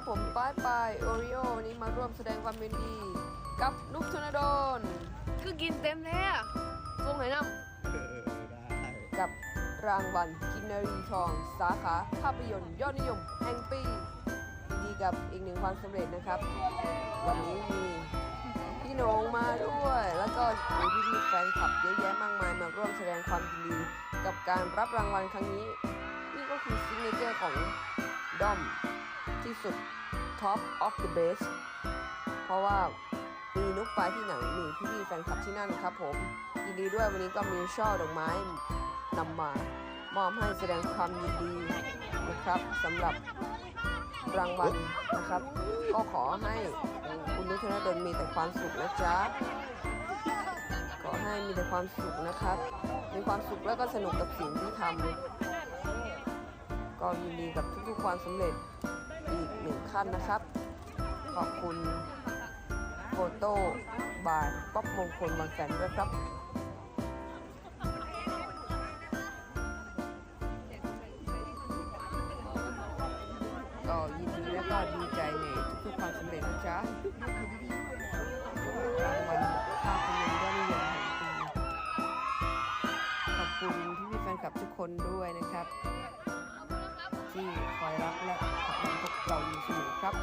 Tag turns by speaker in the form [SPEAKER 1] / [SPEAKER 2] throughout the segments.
[SPEAKER 1] ครับผมป้ายปายโอริโอนี้มาร่วมแสดงความยินดี กับนุกธนดล
[SPEAKER 2] คือกินเต็มแท้อะ
[SPEAKER 1] ทรงไหนน
[SPEAKER 3] เออได้ำ
[SPEAKER 1] กับรางวัลกินนารีทอง สาขาภาพยนตร์ยอดนิยมแห่งปียินดีกับอีกหนึ่งความสำเร็จนะครับ วันนี้มีพี่โหนงมาด้วย แล้วก็มีพี่พี่ๆแฟนคลับเยอะแยะมากมายมาร่วมแสดงความยินดี กับการรับรางวัลครั้งนี้ นี่ก็คือซิกเนเจอร์ของด้อม ที่สุด Top of the Best เพราะว่ามีนุกปที่ไหนมีพี่พี่ๆแฟนคลับที่นั่นครับผมยินดีด้วยวันนี้ก็มีช่อดอกไม้นำมามอบให้แสดงความยินดีนะครับสำหรับรางวัลนะครับ ก็ขอให้คุณนุกธนดลมีแต่ความสุขนะจ๊ะขอให้มีแต่ความสุขนะครับ มีความสุขแล้วก็สนุกกับสิ่งที่ทำก็ยินดีกับทุกๆความสำเร็จ อีกหนึ่งขั้นนะครับ ขอบคุณโฟโต้บายป๊อปมงคลบางแสนด้วยครับก็ยินดีและก็ดีใจในทุกๆความสำเร็จนะจ๊ะรางวัลภาพยนตร์ยอดนิยมแห่งปีขอบคุณพี่ๆแฟนคลับทุกคนด้วยนะครับ ที่คอยรักและ ครับ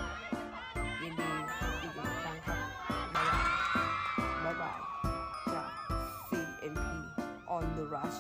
[SPEAKER 1] ยินดีอีกหนึ่งครั้งครับบ๊ายบายบายจาก C M P on the rush